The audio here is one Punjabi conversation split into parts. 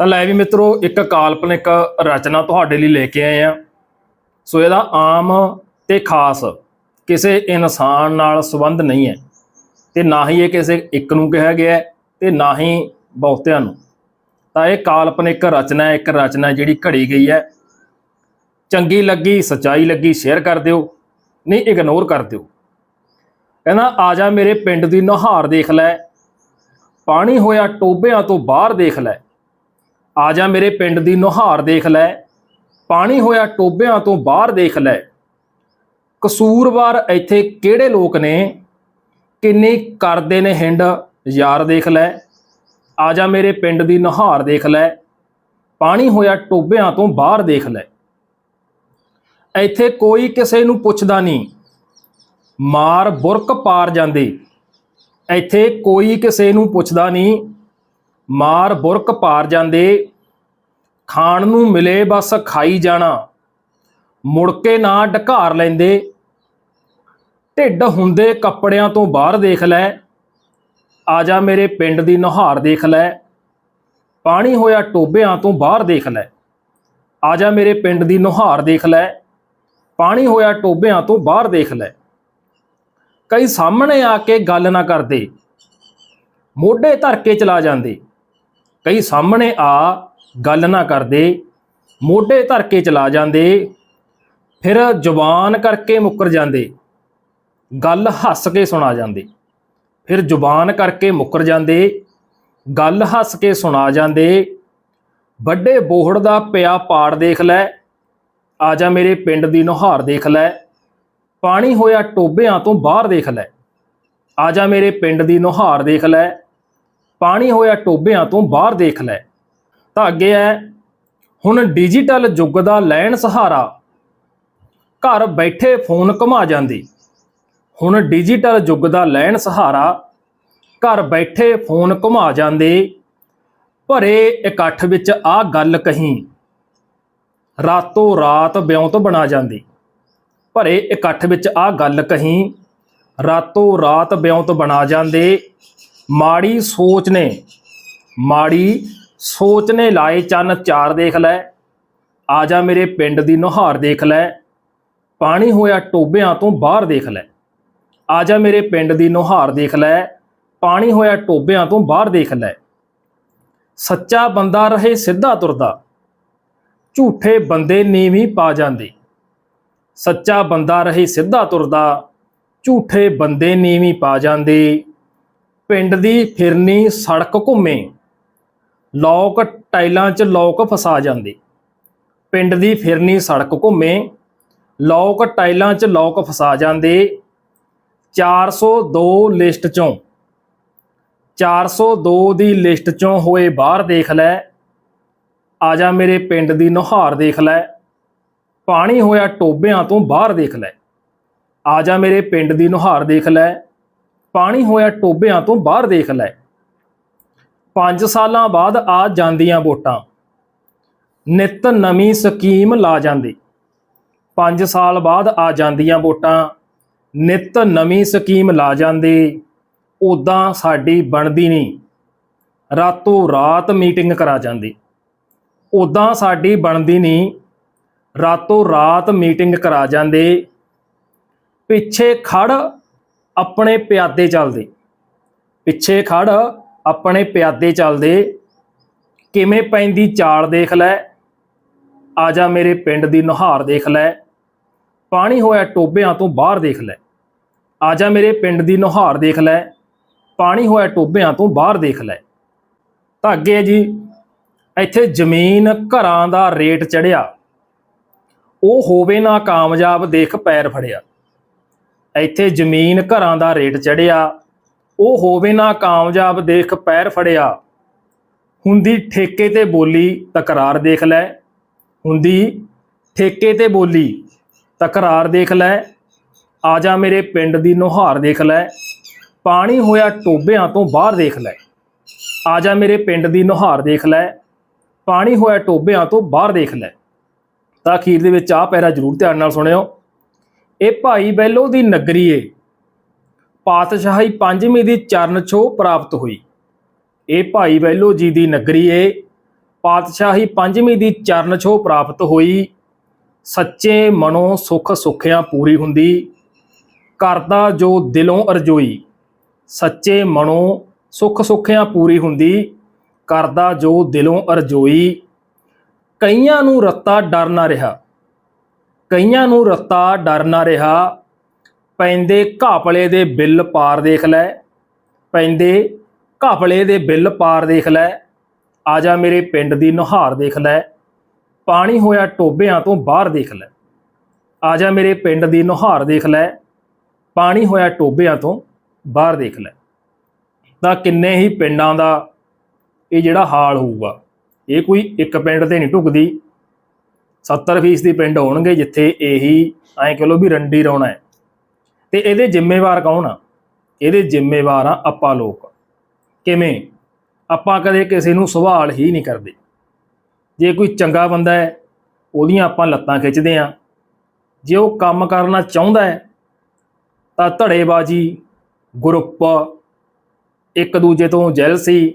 ਤਾਂ ਲੈ ਵੀ ਮਿੱਤਰੋ, ਇੱਕ ਕਾਲਪਨਿਕ ਰਚਨਾ ਤੁਹਾਡੇ ਲਈ ਲੈ ਕੇ ਆਏ ਆ ਸੋ ਇਹਦਾ ਆਮ ਤੇ ਖਾਸ ਕਿਸੇ ਇਨਸਾਨ ਨਾਲ ਸੰਬੰਧ ਨਹੀਂ ਹੈ ਤੇ ਨਾ ਹੀ ਇਹ ਕਿਸੇ ਇੱਕ ਨੂੰ ਕਿਹਾ ਗਿਆ ਹੈ ਤੇ ਨਾ ਹੀ ਬਹੁਤਿਆਂ ਨੂੰ। ਤਾਂ ਇਹ ਕਾਲਪਨਿਕ ਰਚਨਾ ਇੱਕ ਰਚਨਾ ਜਿਹੜੀ ਘੜੀ ਗਈ ਹੈ। ਚੰਗੀ ਲੱਗੀ, ਸਚਾਈ ਲੱਗੀ, ਸ਼ੇਅਰ ਕਰ ਦਿਓ, ਨਹੀਂ ਇਗਨੋਰ ਕਰ ਦਿਓ। ਕਹਿੰਦਾ, ਆ ਜਾ ਮੇਰੇ ਪਿੰਡ ਦੀ ਨੁਹਾਰ ਦੇਖ ਲੈ, ਪਾਣੀ ਹੋਇਆ ਟੋਬਿਆਂ ਤੋਂ ਬਾਹਰ ਦੇਖ ਲੈ ਆ ਜਾ ਮੇਰੇ ਪਿੰਡ ਦੀ ਨੁਹਾਰ ਦੇਖ ਲੈ। ਪਾਣੀ ਹੋਇਆ ਟੋਬਿਆਂ ਤੋਂ ਬਾਹਰ ਦੇਖ ਲੈ। ਕਸੂਰਵਾਰ ਇੱਥੇ ਕਿਹੜੇ ਲੋਕ ਨੇ? ਕਿੰਨੀ ਕਰਦੇ ਨੇ ਹਿੰਡ? ਯਾਰ ਦੇਖ ਲੈ। ਆ ਜਾ ਮੇਰੇ ਪਿੰਡ ਦੀ ਨੁਹਾਰ ਦੇਖ ਲੈ। ਪਾਣੀ ਹੋਇਆ ਟੋਬਿਆਂ ਤੋਂ ਬਾਹਰ ਦੇਖ ਲੈ। ਇੱਥੇ ਕੋਈ ਕਿਸੇ ਨੂੰ ਪੁੱਛਦਾ ਨਹੀਂ। ਮਾਰ ਬੁਰਕ ਪਾਰ ਜਾਂਦੇ। ਇੱਥੇ ਕੋਈ ਕਿਸੇ ਨੂੰ ਪੁੱਛਦਾ ਨਹੀਂ। ਮਾਰ ਬੁਰਕ ਪਾਰ ਜਾਂਦੇ, ਖਾਣ ਨੂੰ ਮਿਲੇ ਬਸ ਖਾਈ ਜਾਣਾ। ਮੁੜ ਕੇ ਨਾ ਢਕਾਰ ਲੈਂਦੇ, ਢਿੱਡ ਹੁੰਦੇ ਕੱਪੜਿਆਂ ਤੋਂ ਬਾਹਰ ਦੇਖ ਲੈ। ਆ ਜਾ ਮੇਰੇ ਪਿੰਡ ਦੀ ਨੁਹਾਰ ਦੇਖ ਲੈ। ਪਾਣੀ ਹੋਇਆ ਟੋਬਿਆਂ ਤੋਂ ਬਾਹਰ ਦੇਖ ਲੈ। ਆ ਜਾ ਮੇਰੇ ਪਿੰਡ ਦੀ ਨੁਹਾਰ ਦੇਖ ਲੈ। ਪਾਣੀ ਹੋਇਆ ਟੋਬਿਆਂ ਤੋਂ ਬਾਹਰ ਦੇਖ ਲੈ। ਕਈ ਸਾਹਮਣੇ ਆ ਕੇ ਗੱਲ ਨਾ ਕਰਦੇ। ਮੋਢੇ ਧਰ ਕੇ ਚਲਾ ਜਾਂਦੇ। ਕਈ ਸਾਹਮਣੇ ਆ, ਗੱਲ ਨਾ ਕਰਦੇ, ਮੋਢੇ ਧਰ ਕੇ ਚਲਾ ਜਾਂਦੇ, ਫਿਰ ਜ਼ੁਬਾਨ ਕਰਕੇ ਮੁੱਕਰ ਜਾਂਦੇ, ਗੱਲ ਹੱਸ ਕੇ ਸੁਣਾ ਜਾਂਦੇ, ਫਿਰ ਜ਼ੁਬਾਨ ਕਰਕੇ ਮੁੱਕਰ ਜਾਂਦੇ, ਗੱਲ ਹੱਸ ਕੇ ਸੁਣਾ ਜਾਂਦੇ, ਵੱਡੇ ਬੋਹੜ ਦਾ ਪਿਆ ਪਾੜ ਦੇਖ ਲੈ, ਆ ਜਾ ਮੇਰੇ ਪਿੰਡ ਦੀ ਨੁਹਾਰ ਦੇਖ ਲੈ, ਪਾਣੀ ਹੋਇਆ ਟੋਬਿਆਂ ਤੋਂ ਬਾਹਰ ਦੇਖ ਲੈ, ਆ ਜਾ ਮੇਰੇ ਪਿੰਡ ਦੀ ਨੁਹਾਰ ਦੇਖ ਲੈ ਪਾਣੀ ਹੋਇਆ ਟੋਬਿਆਂ ਤੋਂ ਬਾਹਰ ਦੇਖ ਲੈ। ਤਾਂ ਅੱਗੇ ਹੈ ਹੁਣ ਡਿਜੀਟਲ ਯੁੱਗ ਦਾ ਲੈਣ ਸਹਾਰਾ। ਘਰ ਬੈਠੇ ਫੋਨ ਘੁਮਾ ਜਾਂਦੀ। ਹੁਣ ਡਿਜੀਟਲ ਯੁੱਗ ਦਾ ਲੈਣ ਸਹਾਰਾ, ਘਰ ਬੈਠੇ ਫੋਨ ਘੁਮਾ ਜਾਂਦੇ। ਭਰੇ ਇਕੱਠ ਵਿੱਚ ਆ ਗੱਲ ਕਹੀਂ। ਰਾਤੋਂ ਰਾਤ ਵਿਉਂਤ ਬਣਾ ਜਾਂਦੀ। ਭਰੇ ਇਕੱਠ ਵਿੱਚ ਆ ਗੱਲ ਕਹੀਂ। ਰਾਤੋਂ ਰਾਤ ਵਿਉਂਤ ਬਣਾ ਜਾਂਦੇ। ਮਾੜੀ ਸੋਚ ਨੇ, ਮਾੜੀ ਸੋਚ ਨੇ ਲਾਏ ਚੰਨ ਚਾਰ ਦੇਖ ਲੈ, ਆ ਜਾ ਮੇਰੇ ਪਿੰਡ ਦੀ ਨੁਹਾਰ ਦੇਖ ਲੈ, ਪਾਣੀ ਹੋਇਆ ਟੋਬਿਆਂ ਤੋਂ ਬਾਹਰ ਦੇਖ ਲੈ, ਆ ਜਾ ਮੇਰੇ ਪਿੰਡ ਦੀ ਨੁਹਾਰ ਦੇਖ ਲੈ, ਪਾਣੀ ਹੋਇਆ ਟੋਬਿਆਂ ਤੋਂ ਬਾਹਰ ਦੇਖ ਲੈ। ਸੱਚਾ ਬੰਦਾ ਰਹੇ ਸਿੱਧਾ ਤੁਰਦਾ, ਝੂਠੇ ਬੰਦੇ ਨੀਵੀਂ ਪਾ ਜਾਂਦੇ। ਸੱਚਾ ਬੰਦਾ ਰਹੇ ਸਿੱਧਾ ਤੁਰਦਾ, ਝੂਠੇ ਬੰਦੇ ਨੀਵੀਂ ਪਾ ਜਾਂਦੇ। ਪਿੰਡ ਦੀ ਫਿਰਨੀ ਸੜਕ ਘੁੰਮੇ। ਲੋਕ ਟਾਈਲਾਂ 'ਚ ਲੋਕ ਫਸਾ ਜਾਂਦੇ। ਪਿੰਡ ਦੀ ਫਿਰਨੀ ਸੜਕ ਘੁੰਮੇ। ਲੋਕ ਟਾਈਲਾਂ 'ਚ ਲੋਕ ਫਸਾ ਜਾਂਦੇ। 402 ਲਿਸਟ 'ਚੋਂ। 402 ਦੀ ਲਿਸਟ 'ਚੋਂ ਹੋਏ ਬਾਹਰ ਦੇਖ ਲੈ। ਆ ਜਾ ਮੇਰੇ ਪਿੰਡ ਦੀ ਨੁਹਾਰ ਦੇਖ ਲੈ। ਪਾਣੀ ਹੋਇਆ ਟੋਬਿਆਂ ਤੋਂ ਬਾਹਰ ਦੇਖ ਲੈ। ਆ ਜਾ ਮੇਰੇ ਪਿੰਡ ਦੀ ਨੁਹਾਰ ਦੇਖ ਲੈ। ਪਾਣੀ ਹੋਇਆ ਟੋਬਿਆਂ ਤੋਂ ਬਾਹਰ ਦੇਖ ਲੈ। 5 ਸਾਲਾਂ ਬਾਅਦ ਆ ਜਾਂਦੀਆਂ ਵੋਟਾਂ। ਨਿਤ ਨਵੀਂ ਸਕੀਮ ਲਾ ਜਾਂਦੇ। 5 ਸਾਲ ਬਾਅਦ ਆ ਜਾਂਦੀਆਂ ਵੋਟਾਂ। ਨਿਤ ਨਵੀਂ ਸਕੀਮ ਲਾ ਜਾਂਦੇ। ਉਦਾਂ ਸਾਡੀ ਬਣਦੀ ਨਹੀਂ। ਰਾਤੋਂ ਰਾਤ ਮੀਟਿੰਗ ਕਰਾ ਜਾਂਦੇ। ਉਦਾਂ ਸਾਡੀ ਬਣਦੀ ਨਹੀਂ। ਰਾਤੋਂ ਰਾਤ ਮੀਟਿੰਗ ਕਰਾ ਜਾਂਦੇ। ਪਿੱਛੇ ਖੜ ਆਪਣੇ ਪਿਆਦੇ ਚੱਲਦੇ। ਪਿੱਛੇ ਖੜ, ਆਪਣੇ ਪਿਆਦੇ ਚੱਲਦੇ। ਕਿਵੇਂ ਪੈਂਦੀ ਚਾਲ ਦੇਖ ਲੈ। ਆ ਜਾ ਮੇਰੇ ਪਿੰਡ ਦੀ ਨੁਹਾਰ ਦੇਖ ਲੈ। ਪਾਣੀ ਹੋਇਆ ਟੋਬਿਆਂ ਤੋਂ ਬਾਹਰ ਦੇਖ ਲੈ। ਆ ਜਾ ਮੇਰੇ ਪਿੰਡ ਦੀ ਨੁਹਾਰ ਦੇਖ ਲੈ। ਪਾਣੀ ਹੋਇਆ ਟੋਬਿਆਂ ਤੋਂ ਬਾਹਰ ਦੇਖ ਲੈ। ਤਾਂ ਅੱਗੇ ਜੀ, ਇੱਥੇ ਜ਼ਮੀਨ ਘਰਾਂ ਦਾ ਰੇਟ ਚੜਿਆ। ਉਹ ਹੋਵੇ ਨਾ ਕਾਮਯਾਬ, ਦੇਖ ਪੈਰ ਫੜਿਆ। ਇੱਥੇ ਜ਼ਮੀਨ ਘਰਾਂ ਦਾ ਰੇਟ ਚੜਿਆ, ਉਹ ਹੋਵੇ ਨਾ ਕਾਮਯਾਬ ਦੇਖ ਪੈਰ ਫੜਿਆ। ਹੁੰਦੀ ਠੇਕੇ ਤੇ ਬੋਲੀ, ਤਕਰਾਰ ਦੇਖ ਲੈ। ਹੁੰਦੀ ਠੇਕੇ ਤੇ ਬੋਲੀ, ਤਕਰਾਰ ਦੇਖ ਲੈ। ਆ ਜਾ ਮੇਰੇ ਪਿੰਡ ਦੀ ਨੁਹਾਰ ਦੇਖ ਲੈ। ਪਾਣੀ ਹੋਇਆ ਟੋਬਿਆਂ ਤੋਂ ਬਾਹਰ ਦੇਖ ਲੈ। ਆ ਜਾ ਮੇਰੇ ਪਿੰਡ ਦੀ ਨੁਹਾਰ ਦੇਖ ਲੈ। ਪਾਣੀ ਹੋਇਆ ਟੋਬਿਆਂ ਤੋਂ ਬਾਹਰ ਦੇਖ ਲੈ। ਤਾਂ ਅਖੀਰ ਦੇ ਵਿੱਚ ਆਹ ਪੈਰਾ ਜ਼ਰੂਰ ਧਿਆਨ ਨਾਲ ਸੁਣਿਓ। ਇਹ ਭਾਈ ਬੈਲੋ ਦੀ ਨਗਰੀ ਏ। ਪਾਤਸ਼ਾਹੀ ਪੰਜਵੀਂ ਦੀ ਚਰਨ ਛੋਹ ਪ੍ਰਾਪਤ ਹੋਈ। ਇਹ ਭਾਈ ਬੈਲੋ ਜੀ ਦੀ ਨਗਰੀ ਏ। ਪਾਤਸ਼ਾਹੀ ਪੰਜਵੀਂ ਦੀ ਚਰਨ ਛੋਹ ਪ੍ਰਾਪਤ ਹੋਈ। ਸੱਚੇ ਮਨੋਂ ਸੁਖ ਸੁਖਿਆ ਪੂਰੀ ਹੁੰਦੀ। ਕਰਦਾ ਜੋ ਦਿਲੋਂ ਅਰਜ਼ੋਈ, ਸੱਚੇ ਮਨੋਂ ਸੁਖ ਸੁਖਿਆ ਪੂਰੀ ਹੁੰਦੀ। ਕਰਦਾ ਜੋ ਦਿਲੋਂ ਅਰਜ਼ੋਈ, ਕਈਆਂ ਨੂੰ ਰੱਤਾ ਡਰ ਨਾ ਰਿਹਾ। ਕਈਆਂ ਨੂੰ ਰੱਤਾ ਡਰ ਨਾ ਰਿਹਾ। ਪੈਂਦੇ ਘਾਪਲੇ ਦੇ ਬਿੱਲ ਪਾਰ ਦੇਖ ਲੈ। ਪੈਂਦੇ ਘਾਪਲੇ ਦੇ ਬਿੱਲ ਪਾਰ ਦੇਖ ਲੈ। ਆ ਜਾ ਮੇਰੇ ਪਿੰਡ ਦੀ ਨੁਹਾਰ ਦੇਖ ਲੈ। ਪਾਣੀ ਹੋਇਆ ਟੋਬਿਆਂ ਤੋਂ ਬਾਹਰ ਦੇਖ ਲੈ। ਆ ਜਾ ਮੇਰੇ ਪਿੰਡ ਦੀ ਨੁਹਾਰ ਦੇਖ ਲੈ। ਪਾਣੀ ਹੋਇਆ ਟੋਬਿਆਂ ਤੋਂ ਬਾਹਰ ਦੇਖ ਲੈ। ਤਾਂ ਕਿੰਨੇ ਹੀ ਪਿੰਡਾਂ ਦਾ ਇਹ ਜਿਹੜਾ ਹਾਲ ਹੋਊਗਾ। ਇਹ ਕੋਈ ਇੱਕ ਪਿੰਡ ਤੇ ਨਹੀਂ ਢੁਕਦੀ। 70% ਦੀ ਪਿੰਡ ਹੋਣਗੇ ਜਿੱਥੇ ਇਹੀ ਐਂ ਕਹ ਲੋ ਵੀ ਰੰਡੀ ਰੌਣਾ ਹੈ। ਤੇ ਇਹਦੇ ਜ਼ਿੰਮੇਵਾਰ ਕੌਣ ਆ? ਇਹਦੇ ਜ਼ਿੰਮੇਵਾਰ ਆ ਆਪਾਂ ਲੋਕ। ਕਿਵੇਂ? ਆਪਾਂ ਕਦੇ ਕਿਸੇ ਨੂੰ ਸਵਾਲ ਹੀ ਨਹੀਂ ਕਰਦੇ। ਜੇ ਕੋਈ ਚੰਗਾ ਬੰਦਾ ਹੈ, ਉਹਦੀਆਂ ਆਪਾਂ ਲੱਤਾਂ ਖਿੱਚਦੇ ਆ ਜੇ ਉਹ ਕੰਮ ਕਰਨਾ ਚਾਹੁੰਦਾ ਹੈ, ਤਾਂ ਧੜੇਬਾਜ਼ੀ, ਗਰੁੱਪ, ਇੱਕ ਦੂਜੇ ਤੋਂ ਜੈਲਸੀ,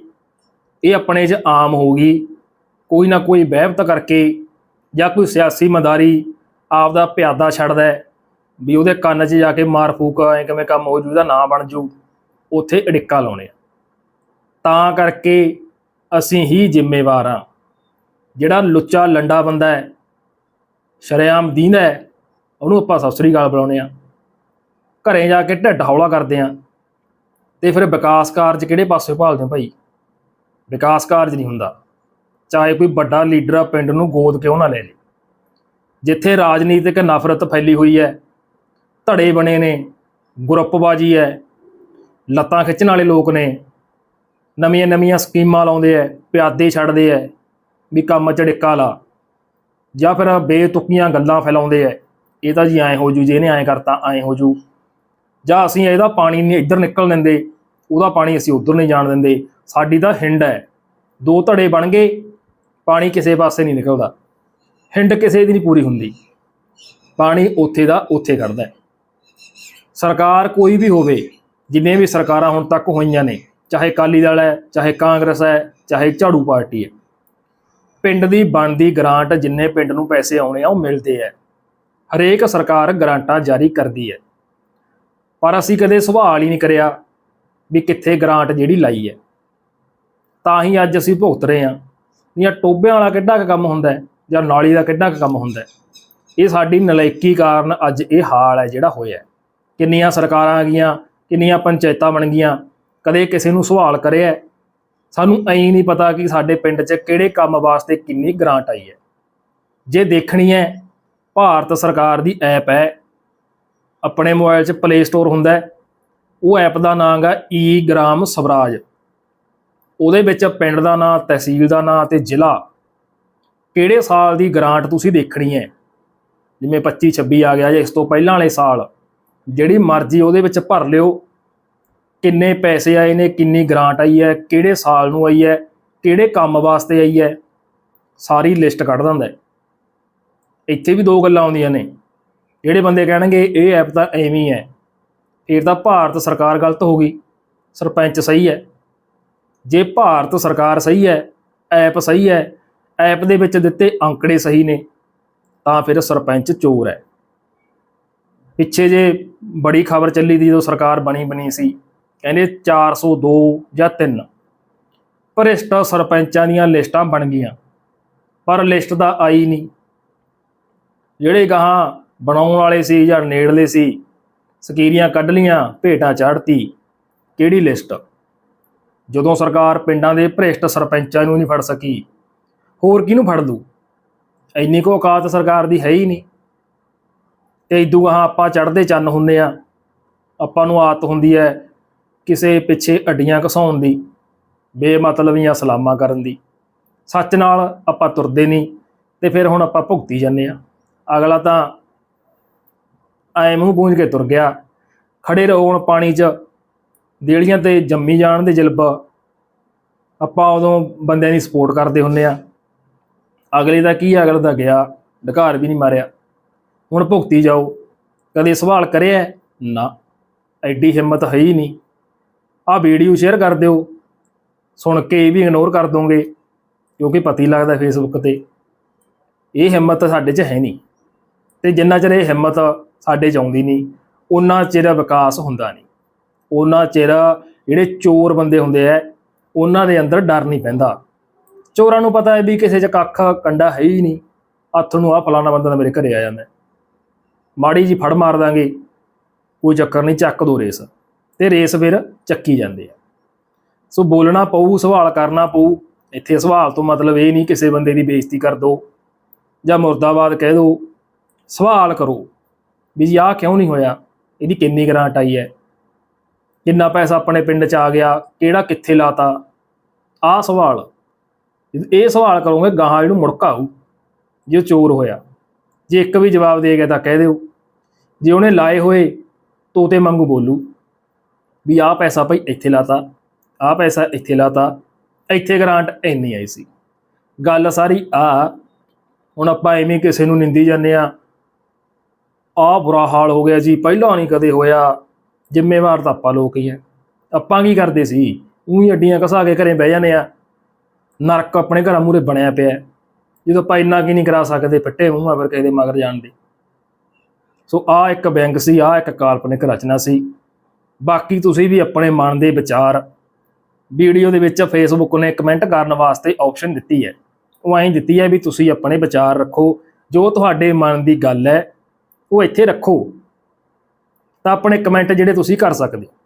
ਇਹ ਆਪਣੇ 'ਚ ਆਮ ਹੋ ਗਈ। ਕੋਈ ਨਾ ਕੋਈ ਵਹਿਬਤ ਕਰਕੇ ਜਾਂ ਕੋਈ ਸਿਆਸੀ ਮਦਾਰੀ ਆਪਦਾ ਪਿਆਦਾ ਛੱਡਦਾ ਹੈ, ਵੀ ਉਹਦੇ ਕੰਨ 'ਚ ਜਾ ਕੇ ਮਾਰ ਫੂਕ ਐ ਕਿਵੇਂ ਕੰਮ ਹੋ ਜੂ, ਉਹਦਾ ਨਾਂ ਬਣ ਜੂ, ਉੱਥੇ ਅੜਿੱਕਾ ਲਾਉਣੇ ਆ। ਤਾਂ ਕਰਕੇ ਅਸੀਂ ਹੀ ਜ਼ਿੰਮੇਵਾਰ ਆ ਜਿਹੜਾ ਲੁੱਚਾ ਲੰਡਾ ਬੰਦਾ ਹੈ, ਸ਼ਰੇਆਮ ਦੀਂਦਾ ਹੈ, ਉਹਨੂੰ ਆਪਾਂ ਸਤਿ ਸ੍ਰੀ ਅਕਾਲ ਬੁਲਾਉਂਦੇ ਆ ਘਰੇ ਜਾ ਕੇ ਢਿੱਡ ਹੌਲਾ ਕਰਦੇ ਆ ਤੇ ਫਿਰ ਵਿਕਾਸ ਕਾਰਜ ਕਿਹੜੇ ਪਾਸੇ ਭਾਲਦੇ ਆ ਭਾਈ? ਵਿਕਾਸ ਕਾਰਜ ਨਹੀਂ ਹੁੰਦਾ। ਚਾਹੇ ਕੋਈ ਵੱਡਾ ਲੀਡਰ ਆ ਪਿੰਡ ਨੂੰ ਗੋਦ ਕਿਉਂ ਨਾ ਲੈ ਲੇ। ਜਿੱਥੇ ਰਾਜਨੀਤਿਕ ਨਫ਼ਰਤ ਫੈਲੀ ਹੋਈ ਹੈ, ਧੜੇ ਬਣੇ ਨੇ, ਗਰੁੱਪਬਾਜੀ ਹੈ, ਲੱਤਾਂ ਖਿੱਚਣ ਵਾਲੇ ਲੋਕ ਨੇ, ਨਵੀਆਂ ਨਵੀਆਂ ਸਕੀਮਾਂ ਲਾਉਂਦੇ ਐ ਪਿਆਦੇ ਛੱਡਦੇ ਐ ਵੀ ਕੰਮ ਚ ਲਾ, ਜਾਂ ਫਿਰ ਬੇਤੁਕੀਆਂ ਗੱਲਾਂ ਫੈਲਾਉਂਦੇ ਐ ਇਹ ਤਾਂ ਜੀ ਐਂ ਹੋ ਜੂ ਜੇ ਇਹਨੇ ਐਂ ਕਰਤਾ ਐਂ ਹੋ ਜੂ। ਜਾਂ ਅਸੀਂ ਇਹਦਾ ਪਾਣੀ ਨਹੀਂ ਇੱਧਰ ਨਿਕਲ ਦਿੰਦੇ, ਉਹਦਾ ਪਾਣੀ ਅਸੀਂ ਉੱਧਰ ਨਹੀਂ ਜਾਣ ਦਿੰਦੇ, ਸਾਡੀ ਤਾਂ ਹਿੰਡ ਹੈ। ਦੋ ਧੜੇ ਬਣ ਗਏ ਪਾਣੀ ਕਿਸੇ ਪਾਸੇ ਨਹੀਂ ਨਿਕਲਦਾ। ਹਿੰਡ ਕਿਸੇ ਦੀ ਨਹੀਂ ਪੂਰੀ ਹੁੰਦੀ। ਪਾਣੀ ਉੱਥੇ ਦਾ ਉੱਥੇ ਕੱਢਦਾ ਸਰਕਾਰ ਕੋਈ ਵੀ ਹੋਵੇ, ਜਿੰਨੇ ਵੀ ਸਰਕਾਰਾਂ ਹੁਣ ਤੱਕ ਹੋਈਆਂ ਨੇ, ਚਾਹੇ ਅਕਾਲੀ ਦਲ ਹੈ, ਚਾਹੇ ਕਾਂਗਰਸ ਹੈ, ਚਾਹੇ ਝਾੜੂ ਪਾਰਟੀ ਹੈ, ਪਿੰਡ ਦੀ ਬਣਦੀ ਗ੍ਰਾਂਟ ਜਿੰਨੇ ਪਿੰਡ ਨੂੰ ਪੈਸੇ ਆਉਣੇ ਆ, ਉਹ ਮਿਲਦੇ ਆ। ਹਰੇਕ ਸਰਕਾਰ ਗ੍ਰਾਂਟਾਂ ਜਾਰੀ ਕਰਦੀ ਹੈ। ਪਰ ਅਸੀਂ ਕਦੇ ਸਵਾਲ ਹੀ ਨਹੀਂ ਕਰਿਆ ਵੀ ਕਿੱਥੇ ਗ੍ਰਾਂਟ ਜਿਹੜੀ ਲਾਈ ਹੈ। ਤਾਂ ਹੀ ਅੱਜ ਅਸੀਂ ਭੁਗਤ ਰਹੇ ਹਾਂ। ਜਾਂ ਟੋਬਿਆਂ ਵਾਲਾ ਕਿੱਡਾ ਕੁ ਕੰਮ ਹੁੰਦਾ ਜਾਂ ਨਾਲੀ ਦਾ ਕਿੱਡਾ ਕੁ ਕੰਮ ਹੁੰਦਾ ਇਹ ਸਾਡੀ ਨਲਾਇਕੀ ਕਾਰਨ ਅੱਜ ਇਹ ਹਾਲ ਹੈ ਜਿਹੜਾ ਹੋਇਆ ਕਿੰਨੀਆਂ ਸਰਕਾਰਾਂ ਆ ਗਈਆਂ, ਕਿੰਨੀਆਂ ਪੰਚਾਇਤਾਂ ਬਣ ਗਈਆਂ, ਕਦੇ ਕਿਸੇ ਨੂੰ ਸਵਾਲ ਕਰਿਆ ਸਾਨੂੰ ਐਂ ਨਹੀਂ ਪਤਾ ਕਿ ਸਾਡੇ ਪਿੰਡ 'ਚ ਕਿਹੜੇ ਕੰਮ ਵਾਸਤੇ ਕਿੰਨੀ ਗ੍ਰਾਂਟ ਆਈ ਹੈ। ਜੇ ਦੇਖਣੀ ਹੈ, ਭਾਰਤ ਸਰਕਾਰ ਦੀ ਐਪ ਹੈ। ਆਪਣੇ ਮੋਬਾਈਲ 'ਚ ਪਲੇ ਸਟੋਰ ਹੁੰਦਾ ਉਹ ਐਪ ਦਾ ਨਾਮ ਹੈ ਈ ਗ੍ਰਾਮ ਸਵਰਾਜ ਉਹਦੇ ਵਿੱਚ ਪਿੰਡ ਦਾ ਨਾਂ, ਤਹਿਸੀਲ ਦਾ ਨਾਂ ਤੇ ਜ਼ਿਲ੍ਹਾ ਕਿਹੜੇ ਸਾਲ ਦੀ ਗ੍ਰਾਂਟ ਤੁਸੀਂ ਦੇਖਣੀ ਹੈ? ਜਿਵੇਂ 25 26 ਆ ਗਿਆ ਜਾਂ, ਇਸ ਤੋਂ ਪਹਿਲਾਂ ਵਾਲੇ ਸਾਲ। ਜਿਹੜੀ ਮਰਜ਼ੀ ਉਹਦੇ ਵਿੱਚ ਭਰ ਲਿਓ। ਕਿੰਨੇ ਪੈਸੇ ਆਏ ਨੇ, ਕਿੰਨੀ ਗ੍ਰਾਂਟ ਆਈ ਹੈ, ਕਿਹੜੇ ਸਾਲ ਨੂੰ ਆਈ ਹੈ, ਕਿਹੜੇ ਕੰਮ ਵਾਸਤੇ ਆਈ ਹੈ, ਸਾਰੀ ਲਿਸਟ ਕੱਢ ਦਿੰਦਾ ਇੱਥੇ ਵੀ ਦੋ ਗੱਲਾਂ ਆਉਂਦੀਆਂ ਨੇ। ਜਿਹੜੇ ਬੰਦੇ ਕਹਿਣਗੇ ਇਹ ਐਪ ਤਾਂ ਐਵੇਂ ਹੀ ਹੈ। ਫਿਰ ਤਾਂ ਭਾਰਤ ਸਰਕਾਰ ਗਲਤ ਹੋ ਗਈ। ਸਰਪੰਚ ਸਹੀ ਹੈ। ਜੇ ਭਾਰਤ ਸਰਕਾਰ ਸਹੀ ਹੈ, ਐਪ ਸਹੀ ਹੈ, ਐਪ ਦੇ ਵਿੱਚ ਦਿੱਤੇ ਅੰਕੜੇ ਸਹੀ ਨੇ, ਤਾਂ ਫਿਰ ਸਰਪੰਚ ਚੋਰ ਹੈ। ਪਿੱਛੇ ਜੇ ਬੜੀ ਖਬਰ ਚੱਲੀ ਦੀ ਜਦੋਂ ਸਰਕਾਰ ਬਣੀ ਬਣੀ ਸੀ, ਕਹਿੰਦੇ 402 ਜਾਂ 3 ਭ੍ਰਿਸ਼ਟ ਸਰਪੰਚਾਂ ਦੀਆਂ ਲਿਸਟਾਂ ਬਣ ਗਈਆਂ, ਪਰ ਲਿਸਟ ਦਾ ਆਈ ਨਹੀਂ। ਜਿਹੜੇ ਗਾਹਾਂ ਬਣਾਉਣ ਵਾਲੇ ਸੀ ਜਾਂ ਨੇੜਲੇ ਸੀ, ਸਕੀਰੀਆਂ ਕੱਢ ਲੀਆਂ ਭੇਟਾਂ ਚਾੜਤੀ ਕਿਹੜੀ ਲਿਸਟ? ਜਦੋਂ ਸਰਕਾਰ ਪਿੰਡਾਂ ਦੇ ਭ੍ਰਿਸ਼ਟ ਸਰਪੰਚਾਂ ਨੂੰ ਨਹੀਂ ਫੜ ਸਕੀ, ਹੋਰ ਕਿਹਨੂੰ ਫੜ ਲੂ ਇੰਨੀ ਕੋ ਔਕਾਤ ਸਰਕਾਰ ਦੀ ਹੈ ਹੀ ਨਹੀਂ। ਤੇ ਇਦੂ ਗਾਹਾਂ ਆਪਾਂ ਚੜ੍ਹਦੇ ਚੰਨ ਹੁੰਦੇ ਆ ਆਪਾਂ ਨੂੰ ਆਦਤ ਹੁੰਦੀ ਹੈ ਕਿਸੇ ਪਿੱਛੇ ਅੱਡੀਆਂ ਘਸਾਉਣ ਦੀ ਬੇਮਤਲਬੀਆਂ ਸਲਾਮਾਂ ਕਰਨ ਦੀ। ਸੱਚ ਨਾਲ ਆਪਾਂ ਤੁਰਦੇ ਨਹੀਂ ਤੇ ਫਿਰ ਹੁਣ ਆਪਾਂ ਭੁਗਤੀ ਜਾਂਦੇ ਆ ਅਗਲਾ ਤਾਂ ਐ ਮੂੰਹ ਗੂੰਜ ਕੇ ਤੁਰ ਗਿਆ। ਖੜੇ ਰਹੋ ਹੁਣ ਪਾਣੀ 'ਚ। ਦੇਲੀਆਂ ਤੇ ਜੰਮੀ ਜਾਣ ਦੇ ਜਲਬ ਆਪਾਂ ਉਦੋਂ ਬੰਦਿਆਂ ਦੀ ਸਪੋਰਟ ਕਰਦੇ ਹੁੰਨੇ ਆ। ਅਗਲੇ ਦਾ ਕੀ ਅਗਲੇ ਦਾ ਗਿਆ। ਢਕਾਰ ਵੀ ਨਹੀਂ ਮਾਰਿਆ। ਹੁਣ ਭੁਗਤੀ ਜਾਓ। ਕਦੇ ਸਵਾਲ ਕਰਿਆ? ਨਾ। ਐਡੀ ਹਿੰਮਤ ਹੈ ਹੀ ਨਹੀਂ। ਆਹ ਵੀਡੀਓ ਸ਼ੇਅਰ ਕਰ ਦਿਓ। ਸੁਣ ਕੇ ਇਹ ਵੀ ਇਗਨੋਰ ਕਰ ਦੋਗੇ, ਕਿਉਂਕਿ ਪਤੀ ਲੱਗਦਾ ਫੇਸਬੁੱਕ ਤੇ। ਇਹ ਹਿੰਮਤ ਸਾਡੇ 'ਚ ਹੈ ਨਹੀਂ। ਤੇ ਜਿੰਨਾ ਚਿਰ ਇਹ ਹਿੰਮਤ ਸਾਡੇ 'ਚ ਆਉਂਦੀ ਨਹੀਂ ਉਹਨਾਂ ਚਿਰ ਵਿਕਾਸ ਹੁੰਦਾ ਨਹੀਂ। ਉਹਨਾਂ ਚਿਰ ਜਿਹੜੇ ਚੋਰ ਬੰਦੇ ਹੁੰਦੇ ਆ, ਉਹਨਾਂ ਦੇ ਅੰਦਰ ਡਰ ਨਹੀਂ ਪੈਂਦਾ। ਚੋਰਾਂ ਨੂੰ ਪਤਾ ਹੈ ਵੀ ਕਿਸੇ 'ਚ ਕੱਖ ਕੰਡਾ ਹੈ ਹੀ ਨਹੀਂ। ਹੱਥ ਨੂੰ ਆ ਫਲਾਣਾ ਬੰਦਾ ਤਾਂ ਮੇਰੇ ਘਰੇ ਆ ਜਾਂਦਾ। ਮਾੜੀ ਜੀ ਫੜ ਮਾਰ ਦਾਂਗੇ। ਕੋਈ ਚੱਕਰ ਨਹੀਂ, ਚੱਕ ਦੋ ਰੇਸ। ਤੇ ਰੇਸ ਫਿਰ ਚੱਕੀ ਜਾਂਦੇ ਆ। ਸੋ ਬੋਲਣਾ ਪਊ, ਸਵਾਲ ਕਰਨਾ ਪਊ। ਇੱਥੇ ਸਵਾਲ ਤੋਂ ਮਤਲਬ ਇਹ ਨਹੀਂ ਕਿਸੇ ਬੰਦੇ ਦੀ ਬੇਇੱਜ਼ਤੀ ਕਰ ਦੋ ਜਾਂ ਮੁਰਦਾਬਾਦ ਕਹਿ ਦੋ। ਸਵਾਲ ਕਰੋ ਵੀ ਜੀ ਆਹ ਕਿਉਂ ਨਹੀਂ ਹੋਇਆ? ਇਹਦੀ ਕਿੰਨੀ ਗ੍ਰਾਂਟ ਆਈ ਹੈ? ਕਿੰਨਾ ਪੈਸਾ ਆਪਣੇ ਪਿੰਡ ਚ ਆ ਗਿਆ, ਕਿਹੜਾ ਕਿੱਥੇ ਲਾਤਾ? ਆਹ ਸਵਾਲ। ਇਹ ਸਵਾਲ ਕਰੋਗੇ, ਗਾਹਾਂ ਇਹਨੂੰ ਮੁੜਕਾ ਜੇ ਉਹ ਚੋਰ ਹੋਇਆ। ਜੇ ਇੱਕ ਵੀ ਜਵਾਬ ਦੇ ਗਿਆ ਤਾਂ ਕਹਿ ਦਿਓ। ਜੇ ਉਹਨੇ ਲਾਏ ਹੋਏ ਤੋਤੇ ਵਾਂਗੂ ਬੋਲੂ ਵੀ ਆਹ ਪੈਸਾ ਭਾਈ ਇੱਥੇ ਲਾਤਾ, ਆਹ ਪੈਸਾ ਇੱਥੇ ਲਾਤਾ, ਇੱਥੇ ਗ੍ਰਾਂਟ ਇੰਨੀ ਆਈ ਸੀ। ਗੱਲ ਸਾਰੀ ਆ ਹੁਣ ਆਪਾਂ ਐਵੇਂ ਕਿਸੇ ਨੂੰ ਨਿੰਦੀ ਜਾਂਦੇ ਆ ਆ ਬੁਰਾ ਹਾਲ ਹੋ ਗਿਆ ਜੀ, ਪਹਿਲਾਂ ਨਹੀਂ ਕਦੇ ਹੋਇਆ। ਜ਼ਿੰਮੇਵਾਰ ਤਾਂ ਆਪਾਂ ਲੋਕ ਹੀ ਆ। ਆਪਾਂ ਕੀ ਕਰਦੇ ਸੀ? ਉਹੀ ਅੱਡੀਆਂ ਘਸਾ ਕੇ ਘਰੇ ਬਹਿ ਜਾਂਦੇ ਆ। ਨਰਕ ਆਪਣੇ ਘਰਾਂ ਮੂਰੇ ਬਣਿਆ ਪਿਆ ਜਦੋਂ ਆਪਾਂ ਇੰਨਾ ਕੀ ਨਹੀਂ ਕਰਾ ਸਕਦੇ ਫੱਟੇ ਮੂੰਹ ਆ ਕਿਸੇ ਦੇ ਮਗਰ ਜਾਣ ਦੇ। ਸੋ ਆ ਇੱਕ ਬੈਂਕ ਸੀ ਆ ਇੱਕ ਕਾਲਪਨਿਕ ਰਚਨਾ ਸੀ। ਬਾਕੀ ਤੁਸੀਂ ਵੀ ਆਪਣੇ ਮਨ ਦੇ ਵਿਚਾਰ ਵੀਡੀਓ ਦੇ ਵਿੱਚ ਫੇਸਬੁੱਕ ਨੇ ਕਮੈਂਟ ਕਰਨ ਵਾਸਤੇ ਆਪਸ਼ਨ ਦਿੱਤੀ ਹੈ। ਉਹ ਐਂ ਦਿੱਤੀ ਹੈ ਵੀ ਤੁਸੀਂ ਆਪਣੇ ਵਿਚਾਰ ਰੱਖੋ। ਜੋ ਤੁਹਾਡੇ ਮਨ ਦੀ ਗੱਲ ਹੈ, ਉਹ ਇੱਥੇ ਰੱਖੋ। ਤਾਂ ਆਪਣੇ ਕਮੈਂਟ ਜਿਹੜੇ ਤੁਸੀਂ ਕਰ ਸਕਦੇ ਹੋ।